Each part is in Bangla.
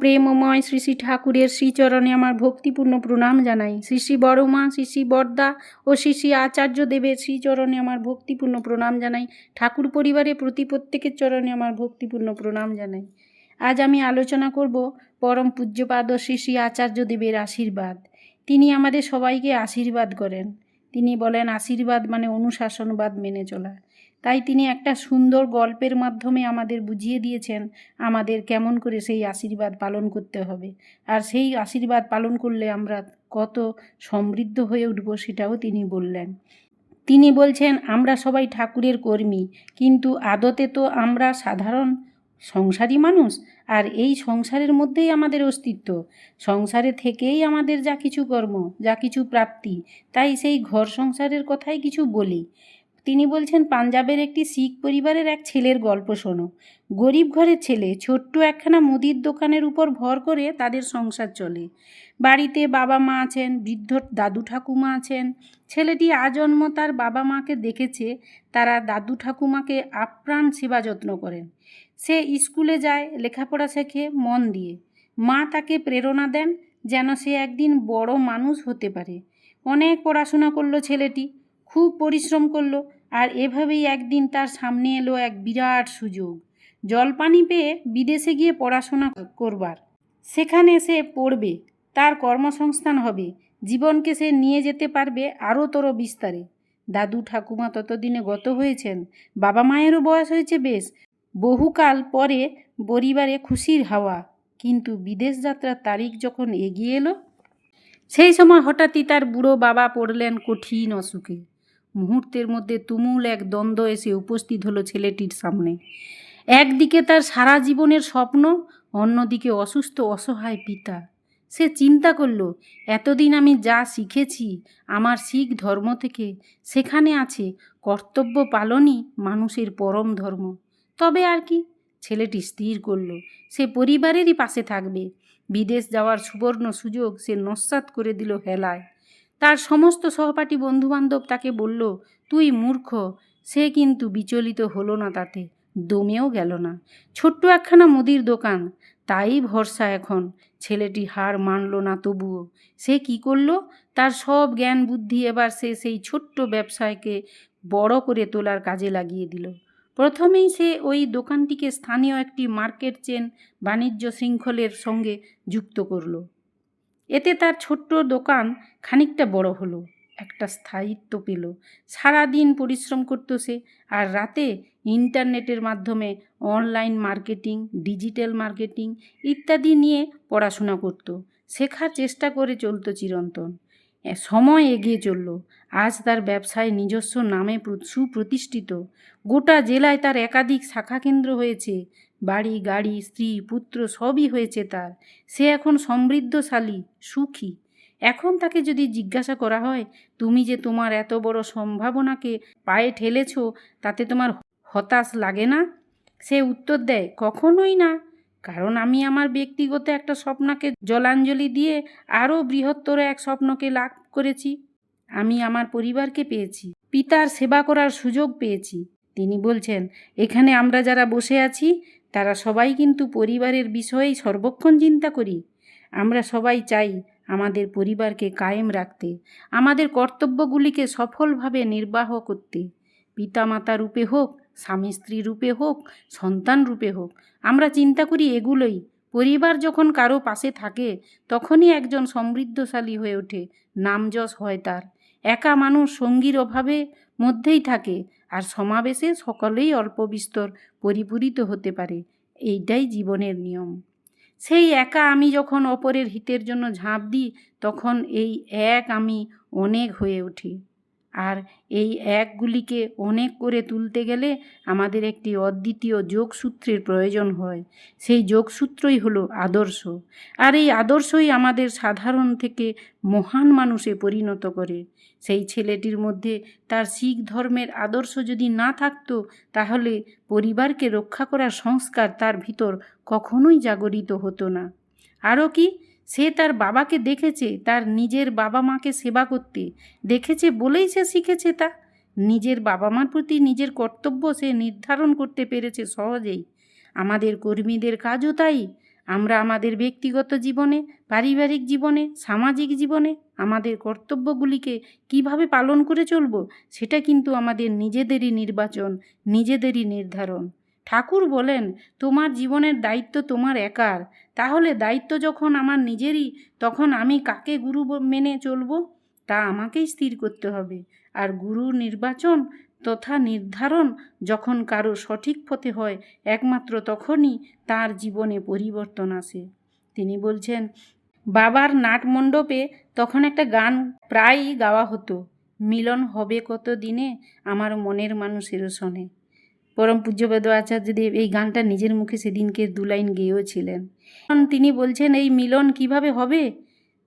প্রেমময় শ্রী শ্রী ঠাকুরের শ্রীচরণে আমার ভক্তিপূর্ণ প্রণাম জানাই। শ্রী শ্রী বড়মা, শ্রী শ্রী বরদা ও শ্রী শ্রী আচার্য দেবের শ্রীচরণে আমার ভক্তিপূর্ণ প্রণাম জানাই। ঠাকুর পরিবারে প্রতি প্রত্যেকের চরণে আমার ভক্তিপূর্ণ প্রণাম জানাই। আজ আমি আলোচনা করব পরম পূজ্যপাদ শ্রী শ্রী আচার্য দেবের আশীর্বাদ। তিনি আমাদের সবাইকে আশীর্বাদ করেন। তিনি বলেন, আশীর্বাদ মানে অনুশাসনবাদ মেনে চলা। তাই তিনি একটা সুন্দর গল্পের মাধ্যমে আমাদের বুঝিয়ে দিয়েছেন আমাদের কেমন করে সেই আশীর্বাদ পালন করতে হবে। আর সেই আশীর্বাদ পালন করলে আমরা কত সমৃদ্ধ হয়ে উঠব সেটাও তিনি বললেন। তিনি বলছেন, আমরা সবাই ঠাকুরের কর্মী, কিন্তু আদতে তো আমরা সাধারণ সংসারী মানুষ, আর এই সংসারের মধ্যেই আমাদের অস্তিত্ব। সংসারে থেকেই আমাদের যা কিছু কর্ম, যা কিছু প্রাপ্তি, তাই সেই ঘর সংসারের কথাই কিছু বলি। তিনি বলছেন, পাঞ্জাবের একটি শিখ পরিবারের এক ছেলের গল্প শোনো। গরিব ঘরের ছেলে ছোট্ট একখানা মুদির দোকানের উপর ভর করে তাদের সংসার চলে। বাড়িতে বাবা মা আছেন, বৃদ্ধ দাদু ঠাকুমা আছেন। ছেলেটি আজন্ম তার বাবা মাকে দেখেছে, তারা দাদু ঠাকুমাকে আপ্রাণ সেবা যত্ন করেন। সে স্কুলে যায়, লেখাপড়া শেখে, মন দিয়ে। মা তাকে প্রেরণা দেন যেন সে একদিন বড় মানুষ হতে পারে। অনেক পড়াশোনা করল ছেলেটি। খুব পরিশ্রম করল আর এভাবেই একদিন তার সামনে এলো এক বিরাট সুযোগ। জলপানি পেয়ে বিদেশে গিয়ে পড়াশোনা করবার। সেখানে সে পড়বে, তার কর্মসংস্থান হবে, জীবনকে সে নিয়ে যেতে পারবে আরও তোর বিস্তারে। দাদু ঠাকুমা ততদিনে গত হয়েছেন, বাবা মায়েরও বয়স হয়েছে বেশ, বহুকাল পরে পরিবারে খুশির হাওয়া। কিন্তু বিদেশ যাত্রার তারিখ যখন এগিয়ে এলো, সেই সময় হঠাৎই তার বুড়ো বাবা পড়লেন কঠিন অসুখে। মুহূর্তের মধ্যে তুমুল এক দ্বন্দ্ব এসে উপস্থিত হলো ছেলেটির সামনে। একদিকে তার সারা জীবনের স্বপ্ন, অন্যদিকে অসুস্থ, অসহায় পিতা। সে চিন্তা করল, এতদিন আমি যা শিখেছি, আমার শিখ ধর্ম থেকে, সেখানে আছে কর্তব্য পালনই মানুষের পরম ধর্ম। তবে আর কি? ছেলেটি স্থির করল, সে পরিবারেরই পাশে থাকবে। বিদেশ যাওয়ার সুবর্ণ সুযোগ সে নস্বাত করে দিল হেলায়। তার সমস্ত সহপাঠী বন্ধুবান্ধব তাকে বলল, তুই মূর্খ, সে কিন্তু বিচলিত হলো না তাতে, দমেও গেল না। ছোট্ট একখানা মুদির দোকান, তাই ভরসা এখন। ছেলেটি হার মানল না তবুও। সে কি করল? তার সব জ্ঞান বুদ্ধি এবার সে সেই ছোট্ট ব্যবসায়কে বড় করে তোলার কাজে লাগিয়ে দিল। প্রথমেই সে ওই দোকানটিকে স্থানীয় একটি মার্কেট চেন বাণিজ্য শৃঙ্খলের সঙ্গে যুক্ত করল। এতে তার ছোট্ট দোকান খানিকটা বড় হলো, একটা স্থায়িত্ব পেল। সারাদিন পরিশ্রম করতো সে, আর রাতে ইন্টারনেটের মাধ্যমে অনলাইন মার্কেটিং, ডিজিটাল মার্কেটিং ইত্যাদি নিয়ে পড়াশোনা করত। শেখার চেষ্টা করে চলতো চিরন্তন। সময় এগিয়ে চলল। আজ তার ব্যবসায় নিজস্ব নামে সুপ্রতিষ্ঠিত গোটা জেলায় তার একাধিক শাখা কেন্দ্র হয়েছে। বাড়ি, গাড়ি, স্ত্রী, পুত্র সবই হয়েছে তার। সে এখন সমৃদ্ধশালী, সুখী। এখন তাকে যদি জিজ্ঞাসা করা হয়, তুমি যে তোমার এত বড় সম্ভাবনাকে পায়ে ঠেলেছ, তাতে তোমার হতাশ লাগে না? সে উত্তর দেয়, কখনোই না। কারণ আমি আমার ব্যক্তিগত একটা স্বপ্নকে জলাঞ্জলি দিয়ে আরও বৃহত্তর এক স্বপ্নকে লাভ করেছি। আমি আমার পরিবারকে পেয়েছি। পিতার সেবা করার সুযোগ পেয়েছি। তিনি বলছেন, এখানে আমরা যারা বসে আছি তারা সবাই কিন্তু পরিবারের বিষয়েই সর্বক্ষণ চিন্তা করি। আমরা সবাই চাই আমাদের পরিবারকে কায়েম রাখতে, আমাদের কর্তব্যগুলিকে সফলভাবে নির্বাহ করতে। পিতামাতা রূপে হোক, স্বামী স্ত্রী রূপে হোক, সন্তান রূপে হোক, আমরা চিন্তা করি এগুলোই। পরিবার যখন কারও পাশে থাকে, তখনই একজন সমৃদ্ধশালী হয়ে ওঠে, নামযশ হয় তার। একা মানুষ সঙ্গীর অভাবে মধ্যেই থাকে আর সমাবেশে সকলেই অল্প বিস্তর পরিপূরিত হতে পারে, এইটাই জীবনের নিয়ম। সেই একা আমি যখন অপরের হিতের জন্য ঝাঁপ দিই, তখন এই এক আমি অনেক হয়ে উঠি। আর এই একগুলিকে অনেক করে তুলতে গেলে আমাদের একটি অদ্বিতীয় যোগসূত্রের প্রয়োজন হয়। সেই যোগসূত্রই হলো আদর্শ। আর এই আদর্শই আমাদের সাধারণ থেকে মহান মানুষে পরিণত করে। সেই ছেলেটির মধ্যে তার শিখ ধর্মের আদর্শ যদি না থাকতো, তাহলে পরিবারকে রক্ষা করার সংস্কার তার ভিতর কখনোই জাগরিত হতো না। আরও কি? সে তার বাবাকে দেখেছে, তার নিজের বাবা মাকে সেবা করতে। দেখেছে বলেই সে শিখেছে তা। নিজের বাবা মার প্রতি নিজের কর্তব্য সে নির্ধারণ করতে পেরেছে সহজেই। আমাদের কর্মীদের কাজও তাই। আমরা আমাদের ব্যক্তিগত জীবনে, পারিবারিক জীবনে, সামাজিক জীবনে আমাদের কর্তব্যগুলিকে কীভাবে পালন করে চলব, সেটা কিন্তু আমাদের নিজেদেরই নির্বাচন, নিজেদেরই নির্ধারণ। ঠাকুর বলেন, তোমার জীবনের দায়িত্ব তোমার একার। তাহলে দায়িত্ব যখন আমার নিজেরই, তখন আমি কাকে গুরু মেনে চলবো? তা আমাকেই স্থির করতে হবে। আর গুরু নির্বাচন তথা নির্ধারণ যখন কারও সঠিক পথে হয়, একমাত্র তখনই তার জীবনে পরিবর্তন আসে। তিনি বলছেন, বাবার নাট মণ্ডপে তখন একটা গান প্রায়ই গাওয়া হতো। মিলন হবে কত দিনে আমার মনের মানুষের শোনে। পরম পূজ্যপদ আচার্যদেব এই গানটা নিজের মুখে সেদিনকে দু লাইন গেয়েওছিলেন। তিনি বলছেন, এই মিলন কীভাবে হবে?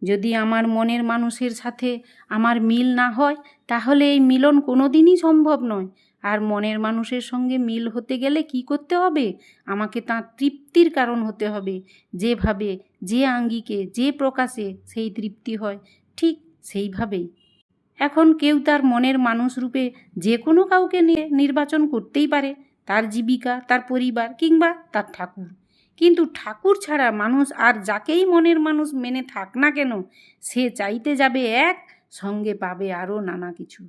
যদি আমার মনের মানুষের সাথে আমার মিল না হয়, তাহলে এই মিলন কোনো দিনই সম্ভব নয়। আর মনের মানুষের সঙ্গে মিল হতে গেলে কি করতে হবে? আমাকে তার তৃপ্তির কারণ হতে হবে। যেভাবে, যে আঙ্গিকে, যে প্রকাশে সেই তৃপ্তি হয়, ঠিক সেইভাবেই। এখন কেউ তার মনের মানুষ রূপে যে কোনো কাউকে নিয়ে নির্বাচন করতেই পারে, তার জীবিকা, তার পরিবার কিংবা তার ঠাকুর। কিন্তু ঠাকুর ছাড়া মানুষ আর যাকেই মনের মানুষ মেনে থাক না কেন, সে চাইতে যাবে এক, সঙ্গে পাবে আরও নানা কিছু।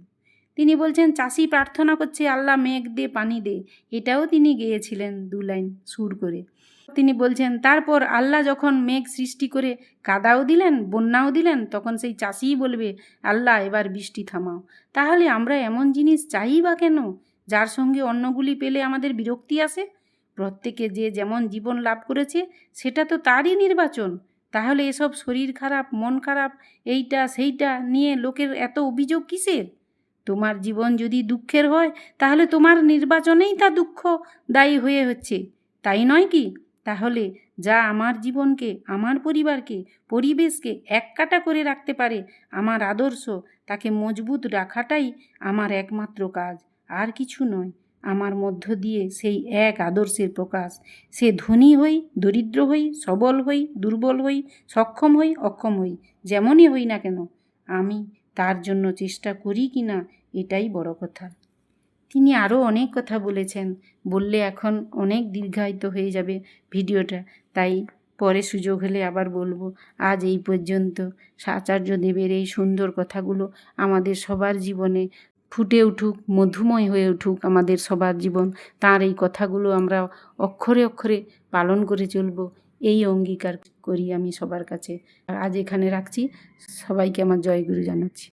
তিনি বলছেন, চাষি প্রার্থনা করছে, আল্লাহ মেঘ দে, পানি দে। এটাও তিনি গেয়েছিলেন দু লাইন সুর করে। তিনি বলছেন, তারপর আল্লাহ যখন মেঘ সৃষ্টি করে কাদাও দিলেন, বন্যাও দিলেন, তখন সেই চাষিই বলবে, আল্লাহ, এবার বৃষ্টি থামাও। তাহলে আমরা এমন জিনিস চাই বা কেন? যার সঙ্গে অন্যগুলি পেলে আমাদের বিরক্তি আসে? প্রত্যেকে যে যেমন জীবন লাভ করেছে, সেটা তো তারই নির্বাচন। তাহলে এসব শরীর খারাপ, মন খারাপ, এইটা, সেইটা নিয়ে লোকের এত অভিযোগ কিসের? তোমার জীবন যদি দুঃখের হয়, তাহলে তোমার নির্বাচনেই তা দুঃখ দায়ী হয়ে হচ্ছে। তাই নয় কি? তাহলে যা আমার জীবনকে, আমার পরিবারকে, পরিবেশকে এককাটা করে রাখতে পারে, আমার আদর্শ, তাকে মজবুত রাখাটাই আমার একমাত্র কাজ। আর কিছু নয়, আমার মধ্য দিয়ে সেই এক আদর্শের প্রকাশ। সে ধনী হই, দরিদ্র হই, সবল হই, দুর্বল হই, সক্ষম হই, অক্ষম হই, যেমনই হই না কেন, আমি তার জন্য চেষ্টা করি কি না এটাই বড় কথা। তিনি আরও অনেক কথা বলেছেন। বললে এখন অনেক দীর্ঘায়িত হয়ে যাবে ভিডিওটা। তাই পরে সুযোগ হলে আবার বলব, আজ এই পর্যন্ত। আচার্য দেবের এই সুন্দর কথাগুলো আমাদের সবার জীবনে ফুটে উঠুক, মধুময় হয়ে উঠুক আমাদের সবার জীবন। তার এই কথাগুলো আমরা অক্ষরে অক্ষরে পালন করে চলব, এই অঙ্গীকার করি আমি সবার কাছে। আজ এখানে রাখছি। সবাইকে আমার জয়গুরু জানাচ্ছি।